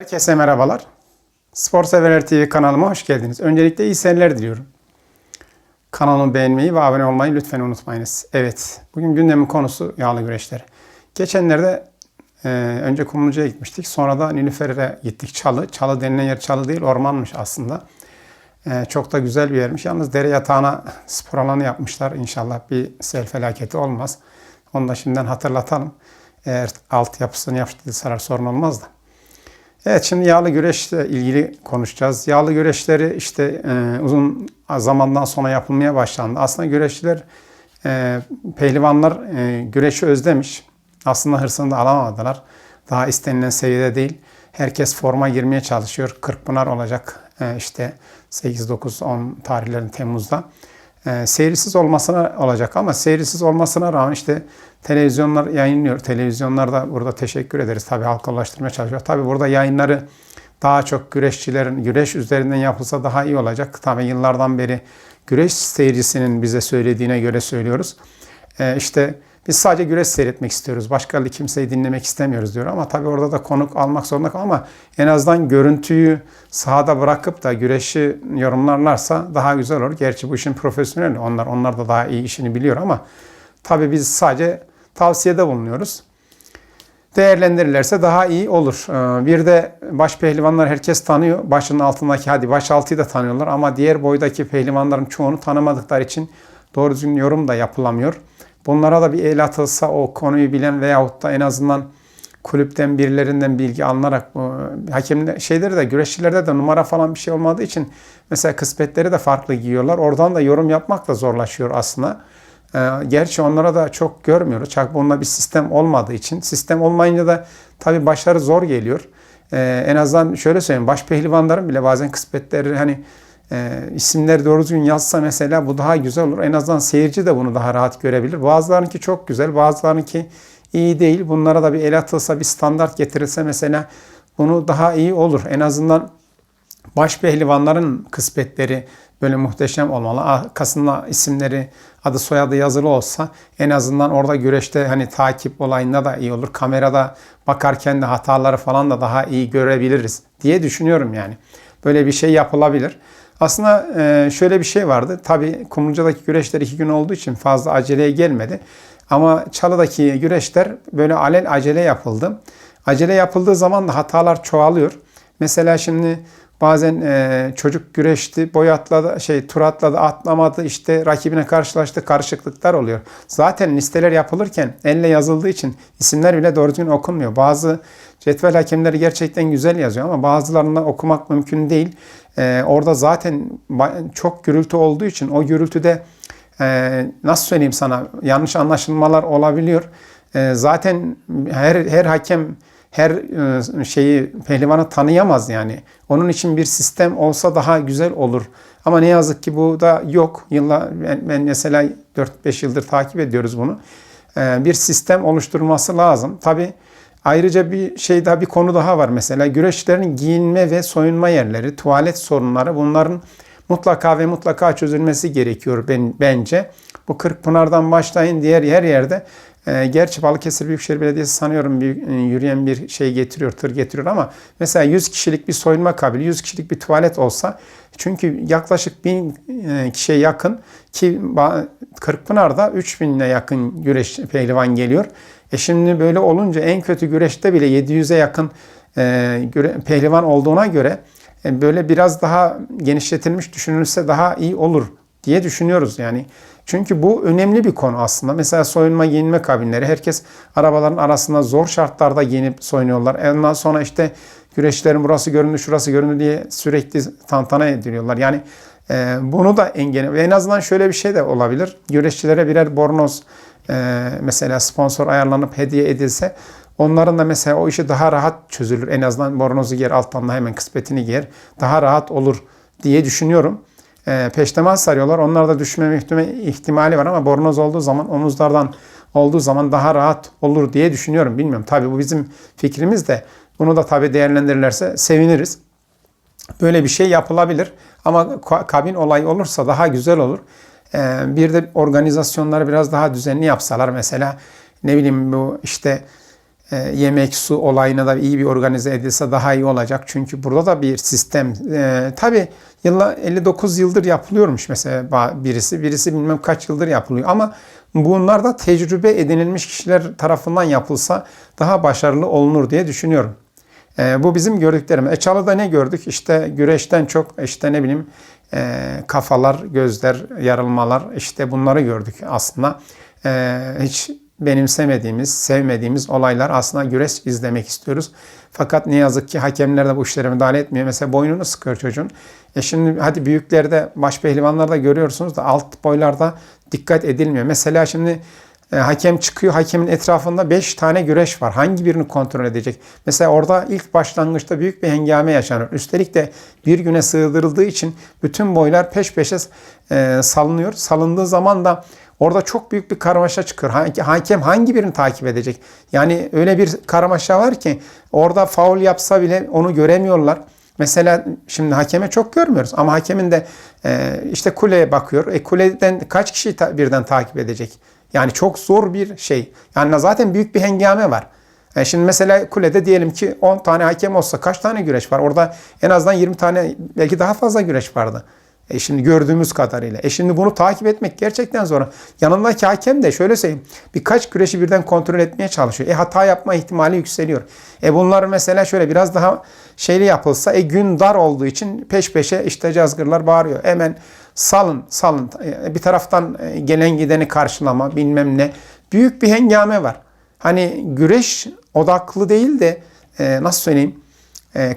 Herkese merhabalar. Spor Severler TV kanalıma hoş geldiniz. Öncelikle iyi seyirler diliyorum. Kanalımı beğenmeyi ve abone olmayı lütfen unutmayınız. Evet, bugün gündemin konusu yağlı güreşleri. Geçenlerde e, önce Kumluca'ya gitmiştik. Sonra da Nilüfer'e gittik. Çalı. Çalı denilen yer çalı değil, ormanmış aslında. E, çok da güzel bir yermiş. Yalnız dere yatağına spor alanı yapmışlar. İnşallah bir sel felaketi olmaz. Onu da şimdiden hatırlatalım. Eğer altyapısını yaptıysalar sorun olmaz da. Evet şimdi yağlı güreşle ilgili konuşacağız. Yağlı güreşleri işte e, uzun zamandan sonra yapılmaya başlandı. Aslında güreşçiler, e, pehlivanlar e, güreşi özlemiş. Aslında hırsını da alamadılar. Daha istenilen seviyede değil. Herkes forma girmeye çalışıyor. Kırkpınar olacak e, işte 8, 9, 10 tarihlerin Temmuz'da. E, seyirsiz olmasına olacak ama seyirsiz olmasına rağmen işte televizyonlar yayınlıyor. Televizyonlarda burada teşekkür ederiz. Tabii halka ulaştırmaya çalışıyor. Tabii burada yayınları daha çok güreşçilerin güreş üzerinden yapılsa daha iyi olacak. Tabii yıllardan beri güreş seyircisinin bize söylediğine göre söylüyoruz. E, işte biz sadece güreş seyretmek istiyoruz. Başka kimseyi dinlemek istemiyoruz diyor. Ama tabii orada da konuk almak zorunda ama en azından görüntüyü sahada bırakıp da güreşi yorumlarlarsa daha güzel olur. Gerçi bu işin profesyoneli. Onlar onlar da daha iyi işini biliyor ama tabii biz sadece tavsiyede bulunuyoruz. Değerlendirirlerse daha iyi olur. Ee, Bir de baş pehlivanlar herkes tanıyor. Başının altındaki hadi baş altıyı da tanıyorlar ama diğer boydaki pehlivanların çoğunu tanımadıkları için doğru düzgün yorum da yapılamıyor. Bunlara da bir el atılsa o konuyu bilen veyahut da en azından kulüpten birilerinden bilgi alınarak bu hakemler şeyleri de güreşçilerde de numara falan bir şey olmadığı için mesela kısmetleri de farklı giyiyorlar. Oradan da yorum yapmak da zorlaşıyor aslında. Ee, gerçi onlara da çok görmüyoruz. Çünkü bununla bir sistem olmadığı için. Sistem olmayınca da tabii başarı zor geliyor. Ee, en azından şöyle söyleyeyim. Baş pehlivanların bile bazen kısmetleri hani e, isimleri doğru düzgün yazsa mesela bu daha güzel olur. En azından seyirci de bunu daha rahat görebilir. Bazılarınki çok güzel, bazılarınki iyi değil. Bunlara da bir el atılsa, bir standart getirilse mesela bunu daha iyi olur. En azından baş pehlivanların kısmetleri böyle muhteşem olmalı. Arkasında isimleri, adı soyadı yazılı olsa en azından orada güreşte hani takip olayında da iyi olur. Kamerada bakarken de hataları falan da daha iyi görebiliriz diye düşünüyorum yani. Böyle bir şey yapılabilir. Aslında e, şöyle bir şey vardı. Tabii Kumluca'daki güreşler iki gün olduğu için fazla aceleye gelmedi. Ama Çalı'daki güreşler böyle alel acele yapıldı. Acele yapıldığı zaman da hatalar çoğalıyor. Mesela şimdi bazen e, çocuk güreşti, boy atladı, şey tur atladı, atlamadı, işte rakibine karşılaştı, karışıklıklar oluyor. Zaten listeler yapılırken elle yazıldığı için isimler bile doğru düzgün okunmuyor. Bazı cetvel hakemleri gerçekten güzel yazıyor ama bazılarını okumak mümkün değil. E, orada zaten çok gürültü olduğu için o gürültüde e, nasıl söyleyeyim sana yanlış anlaşılmalar olabiliyor. E, zaten her her hakem her e, şeyi pehlivanı tanıyamaz yani. Onun için bir sistem olsa daha güzel olur. Ama ne yazık ki bu da yok. Yıllar ben, ben mesela 4-5 yıldır takip ediyoruz bunu. E, bir sistem oluşturması lazım. Tabi ayrıca bir şey daha bir konu daha var mesela güreşlerin giyinme ve soyunma yerleri, tuvalet sorunları bunların mutlaka ve mutlaka çözülmesi gerekiyor ben, bence. Bu Kırkpınar'dan başlayın diğer her yerde e, gerçi Balıkesir Büyükşehir Belediyesi sanıyorum bir e, yürüyen bir şey getiriyor, tır getiriyor ama mesela 100 kişilik bir soyunma kabili, 100 kişilik bir tuvalet olsa çünkü yaklaşık 1000 e, kişiye yakın ki Kırkpınar'da 3000'e yakın güreş pehlivan geliyor. E şimdi böyle olunca en kötü güreşte bile 700'e yakın e, pehlivan olduğuna göre böyle biraz daha genişletilmiş düşünülse daha iyi olur diye düşünüyoruz yani. Çünkü bu önemli bir konu aslında. Mesela soyunma giyinme kabinleri. Herkes arabaların arasında zor şartlarda giyinip soyunuyorlar. Ondan sonra işte güreşlerin burası göründü, şurası göründü diye sürekli tantana ediliyorlar. Yani e, bunu da engel ve en azından şöyle bir şey de olabilir. Güreşçilere birer bornoz e, mesela sponsor ayarlanıp hediye edilse Onların da mesela o işi daha rahat çözülür. En azından bornozu giyer, alttan da hemen kıspetini giyer. Daha rahat olur diye düşünüyorum. E, peştemal sarıyorlar. Onlar da düşme ihtima- ihtimali var ama bornoz olduğu zaman omuzlardan olduğu zaman daha rahat olur diye düşünüyorum. Bilmiyorum. Tabii bu bizim fikrimiz de bunu da tabii değerlendirirlerse seviniriz. Böyle bir şey yapılabilir. Ama ka- kabin olayı olursa daha güzel olur. Ee, bir de organizasyonları biraz daha düzenli yapsalar mesela ne bileyim bu işte yemek, su olayına da iyi bir organize edilse daha iyi olacak. Çünkü burada da bir sistem. E, tabii yılla 59 yıldır yapılıyormuş mesela birisi. Birisi bilmem kaç yıldır yapılıyor. Ama bunlar da tecrübe edinilmiş kişiler tarafından yapılsa daha başarılı olunur diye düşünüyorum. E, bu bizim gördüklerimiz. E, Çalı'da ne gördük? İşte güreşten çok işte ne bileyim e, kafalar, gözler, yarılmalar işte bunları gördük aslında. E, hiç benimsemediğimiz, sevmediğimiz olaylar aslında güreş izlemek istiyoruz. Fakat ne yazık ki hakemler de bu işlere müdahale etmiyor. Mesela boynunu sıkıyor çocuğun. E şimdi hadi büyüklerde, baş pehlivanlarda görüyorsunuz da alt boylarda dikkat edilmiyor. Mesela şimdi e, hakem çıkıyor. Hakemin etrafında 5 tane güreş var. Hangi birini kontrol edecek? Mesela orada ilk başlangıçta büyük bir hengame yaşanır. Üstelik de bir güne sığdırıldığı için bütün boylar peş peşe e, salınıyor. Salındığı zaman da orada çok büyük bir karmaşa çıkıyor. Ha- Hakem hangi birini takip edecek? Yani öyle bir karmaşa var ki orada faul yapsa bile onu göremiyorlar. Mesela şimdi hakeme çok görmüyoruz ama hakemin de e, işte kuleye bakıyor. E kuleden kaç kişi ta- birden takip edecek? Yani çok zor bir şey. Yani zaten büyük bir hengame var. E şimdi mesela kulede diyelim ki 10 tane hakem olsa kaç tane güreş var? Orada en azından 20 tane belki daha fazla güreş vardı. E şimdi gördüğümüz kadarıyla. E şimdi bunu takip etmek gerçekten zor. Yanındaki hakem de şöyle söyleyeyim. Birkaç güreşi birden kontrol etmeye çalışıyor. E hata yapma ihtimali yükseliyor. E bunlar mesela şöyle biraz daha şeyli yapılsa e gün dar olduğu için peş peşe işte cazgırlar bağırıyor. Hemen salın salın. E, Bir taraftan e, gelen gideni karşılama bilmem ne. Büyük bir hengame var. Hani güreş odaklı değil de e, nasıl söyleyeyim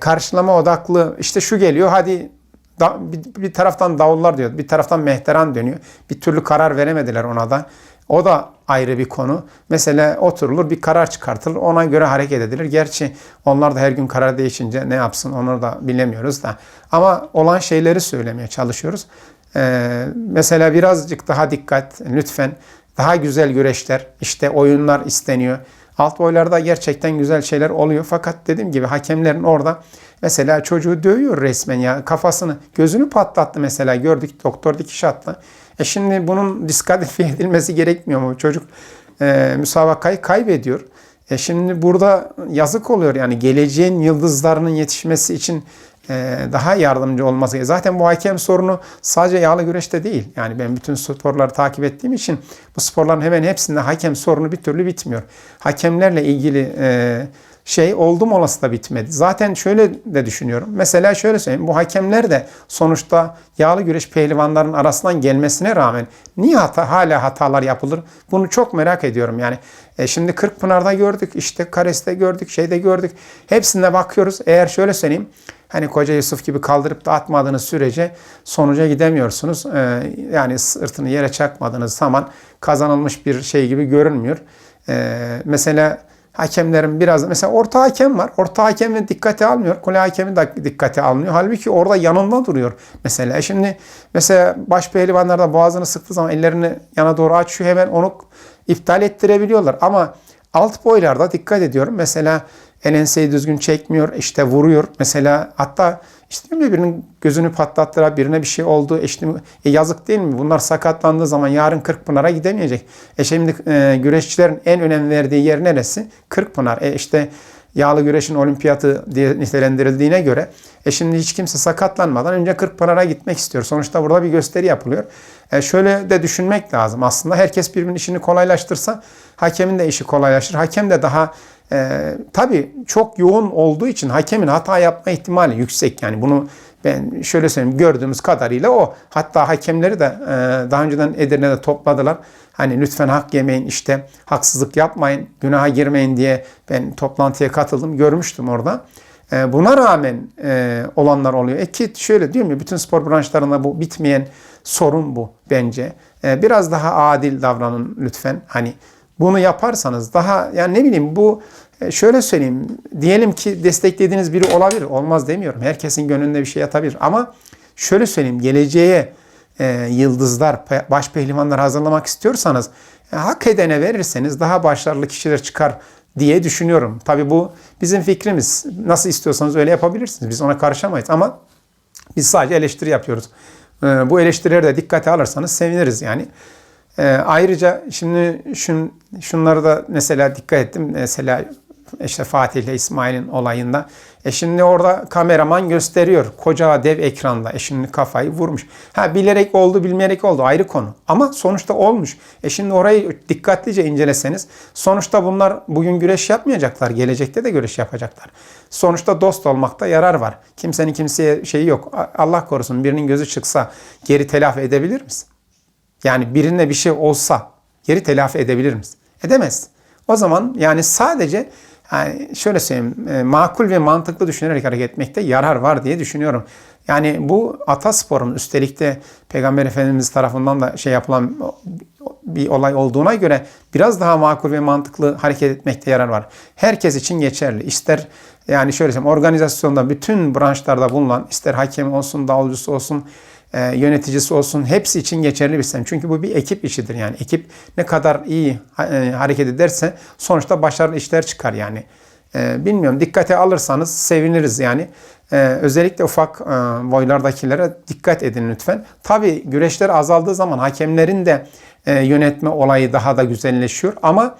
karşılama odaklı işte şu geliyor hadi bir, bir taraftan davullar diyor bir taraftan mehteran dönüyor. Bir türlü karar veremediler ona da. O da ayrı bir konu. Mesela oturulur bir karar çıkartılır ona göre hareket edilir. Gerçi onlar da her gün karar değişince ne yapsın onu da bilemiyoruz da. Ama olan şeyleri söylemeye çalışıyoruz. Ee, mesela birazcık daha dikkat lütfen. Daha güzel güreşler, işte oyunlar isteniyor. Alt boylarda gerçekten güzel şeyler oluyor. Fakat dediğim gibi hakemlerin orada mesela çocuğu dövüyor resmen ya. Kafasını, gözünü patlattı mesela. Gördük doktor dikiş attı. E şimdi bunun diskalifiye edilmesi gerekmiyor mu? Çocuk e, müsabakayı kaybediyor. E şimdi burada yazık oluyor yani geleceğin yıldızlarının yetişmesi için daha yardımcı olması. Zaten bu hakem sorunu sadece yağlı güreşte değil. Yani ben bütün sporları takip ettiğim için bu sporların hemen hepsinde hakem sorunu bir türlü bitmiyor. Hakemlerle ilgili e, şey oldum olası da bitmedi. Zaten şöyle de düşünüyorum. Mesela şöyle söyleyeyim. Bu hakemler de sonuçta yağlı güreş pehlivanların arasından gelmesine rağmen niye hata, hala hatalar yapılır? Bunu çok merak ediyorum. Yani e, şimdi Kırkpınar'da gördük, işte Kares'te gördük, şeyde gördük. Hepsinde bakıyoruz. Eğer şöyle söyleyeyim. Hani Koca Yusuf gibi kaldırıp da atmadığınız sürece sonuca gidemiyorsunuz. Ee, yani sırtını yere çakmadığınız zaman kazanılmış bir şey gibi görünmüyor. Ee, mesela hakemlerin biraz mesela orta hakem var. Orta hakemi dikkate almıyor. Kule hakemi de dikkate almıyor. Halbuki orada yanında duruyor. Mesela E şimdi mesela baş pehlivanlarda boğazını sıktığı zaman ellerini yana doğru açıyor hemen onu iptal ettirebiliyorlar. Ama alt boylarda dikkat ediyorum. Mesela el enseyi düzgün çekmiyor. işte vuruyor. Mesela hatta işte ya birinin gözünü patlattılar, birine bir şey oldu. E işte e yazık değil mi? Bunlar sakatlandığı zaman yarın Kırkpınar'a gidemeyecek. E şimdi e, güreşçilerin en önem verdiği yer neresi? Kırkpınar. E işte yağlı güreşin olimpiyatı diye nitelendirildiğine göre e şimdi hiç kimse sakatlanmadan önce Kırkpınar'a gitmek istiyor. Sonuçta burada bir gösteri yapılıyor. E şöyle de düşünmek lazım. Aslında herkes birbirinin işini kolaylaştırsa hakemin de işi kolaylaşır. Hakem de daha e, tabii çok yoğun olduğu için hakemin hata yapma ihtimali yüksek. Yani bunu ben şöyle söyleyeyim gördüğümüz kadarıyla o. Hatta hakemleri de e, daha önceden Edirne'de topladılar. Hani lütfen hak yemeyin işte haksızlık yapmayın, günaha girmeyin diye ben toplantıya katıldım. Görmüştüm orada. E, buna rağmen e, olanlar oluyor. E ki şöyle diyorum ya bütün spor branşlarında bu bitmeyen sorun bu bence. E, biraz daha adil davranın lütfen. Hani bunu yaparsanız daha yani ne bileyim bu e, şöyle söyleyeyim diyelim ki desteklediğiniz biri olabilir. Olmaz demiyorum. Herkesin gönlünde bir şey yatabilir ama şöyle söyleyeyim geleceğe e, yıldızlar, baş pehlivanlar hazırlamak istiyorsanız e, hak edene verirseniz daha başarılı kişiler çıkar diye düşünüyorum. Tabii bu bizim fikrimiz. Nasıl istiyorsanız öyle yapabilirsiniz. Biz ona karışamayız ama biz sadece eleştiri yapıyoruz. E, bu eleştirileri de dikkate alırsanız seviniriz yani. E, ayrıca şimdi şun, şunları da mesela dikkat ettim. Mesela işte Fatih ile İsmail'in olayında. E şimdi orada kameraman gösteriyor. Koca dev ekranda eşinin kafayı vurmuş. Ha bilerek oldu bilmeyerek oldu ayrı konu. Ama sonuçta olmuş. E şimdi orayı dikkatlice inceleseniz sonuçta bunlar bugün güreş yapmayacaklar. Gelecekte de güreş yapacaklar. Sonuçta dost olmakta yarar var. Kimsenin kimseye şeyi yok. Allah korusun birinin gözü çıksa geri telafi edebilir misin? Yani birine bir şey olsa geri telafi edebilir misin? Edemez. O zaman yani sadece yani şöyle söyleyeyim e, makul ve mantıklı düşünerek hareket etmekte yarar var diye düşünüyorum. Yani bu atasporun üstelik de Peygamber Efendimiz tarafından da şey yapılan bir olay olduğuna göre biraz daha makul ve mantıklı hareket etmekte yarar var. Herkes için geçerli. İster yani şöyle söyleyeyim organizasyonda bütün branşlarda bulunan ister hakem olsun, davulcusu olsun, e, yöneticisi olsun hepsi için geçerli bir sistem. Çünkü bu bir ekip işidir yani. Ekip ne kadar iyi e, hareket ederse sonuçta başarılı işler çıkar yani. E, bilmiyorum dikkate alırsanız seviniriz yani. Özellikle ufak boylardakilere dikkat edin lütfen. Tabi güreşler azaldığı zaman hakemlerin de yönetme olayı daha da güzelleşiyor ama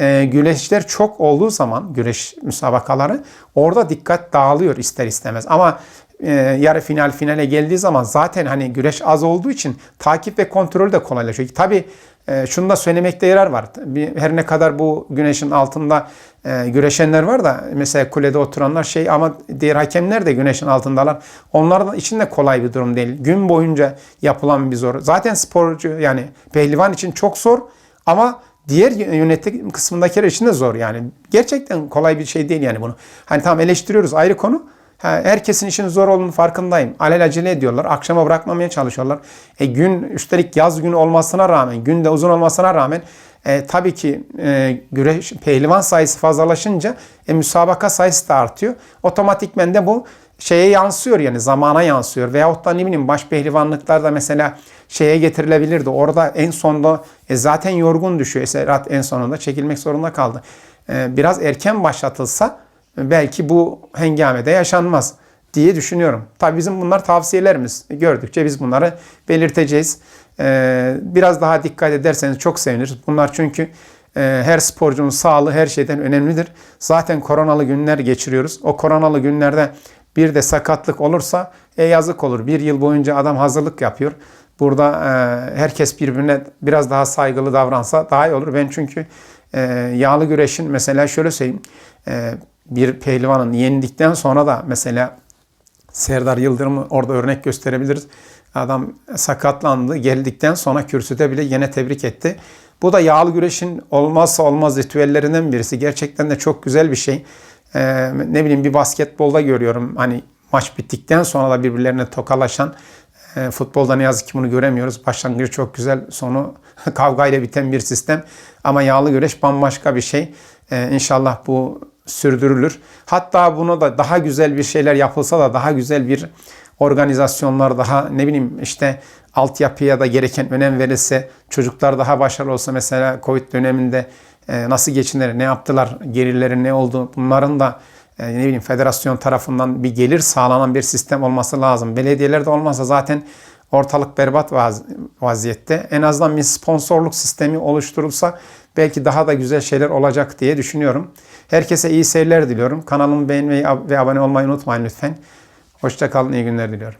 e, güreşler çok olduğu zaman güreş müsabakaları orada dikkat dağılıyor ister istemez. Ama e, yarı final finale geldiği zaman zaten hani güreş az olduğu için takip ve kontrol de kolaylaşıyor. Tabi e, şunu da söylemekte yarar var. Her ne kadar bu güneşin altında e, güreşenler var da mesela kulede oturanlar şey ama diğer hakemler de güneşin altındalar. Onlar için de kolay bir durum değil. Gün boyunca yapılan bir zor. Zaten sporcu yani pehlivan için çok zor ama diğer yönetim kısmındakiler için de zor yani. Gerçekten kolay bir şey değil yani bunu. Hani tamam eleştiriyoruz ayrı konu. Herkesin işin zor olduğunu farkındayım. Alelacele ediyorlar. Akşama bırakmamaya çalışıyorlar. E, gün üstelik yaz günü olmasına rağmen, gün de uzun olmasına rağmen e, tabii ki e, güreş pehlivan sayısı fazlalaşınca e, müsabaka sayısı da artıyor. Otomatikmen de bu şeye yansıyor yani zamana yansıyor. Veyahut da ne bileyim baş pehlivanlıklarda mesela şeye getirilebilirdi. Orada en sonda e, zaten yorgun düşüyor. Eserat en sonunda çekilmek zorunda kaldı. E, biraz erken başlatılsa belki bu hengamede yaşanmaz diye düşünüyorum. Tabii bizim bunlar tavsiyelerimiz. Gördükçe biz bunları belirteceğiz. Ee, biraz daha dikkat ederseniz çok seviniriz. Bunlar çünkü e, her sporcunun sağlığı her şeyden önemlidir. Zaten koronalı günler geçiriyoruz. O koronalı günlerde bir de sakatlık olursa e, yazık olur. Bir yıl boyunca adam hazırlık yapıyor. Burada e, herkes birbirine biraz daha saygılı davransa daha iyi olur. Ben çünkü e, yağlı güreşin mesela şöyle söyleyeyim. Bir pehlivanın yenildikten sonra da mesela Serdar Yıldırım'ı orada örnek gösterebiliriz. Adam sakatlandı. Geldikten sonra kürsüde bile yine tebrik etti. Bu da yağlı güreşin olmazsa olmaz ritüellerinden birisi. Gerçekten de çok güzel bir şey. Ee, ne bileyim bir basketbolda görüyorum. Hani maç bittikten sonra da birbirlerine tokalaşan e, futbolda ne yazık ki bunu göremiyoruz. Başlangıcı çok güzel, sonu kavgayla biten bir sistem. Ama yağlı güreş bambaşka bir şey. Ee, inşallah bu sürdürülür. Hatta bunu da daha güzel bir şeyler yapılsa da daha güzel bir organizasyonlar daha ne bileyim işte altyapıya da gereken önem verilse çocuklar daha başarılı olsa mesela Covid döneminde e, nasıl geçinir, ne yaptılar, gelirleri ne oldu bunların da e, ne bileyim federasyon tarafından bir gelir sağlanan bir sistem olması lazım. Belediyelerde olmazsa zaten ortalık berbat vaz vaziyette. En azından bir sponsorluk sistemi oluşturulsa belki daha da güzel şeyler olacak diye düşünüyorum. Herkese iyi seyirler diliyorum. Kanalımı beğenmeyi ve abone olmayı unutmayın lütfen. Hoşçakalın, iyi günler diliyorum.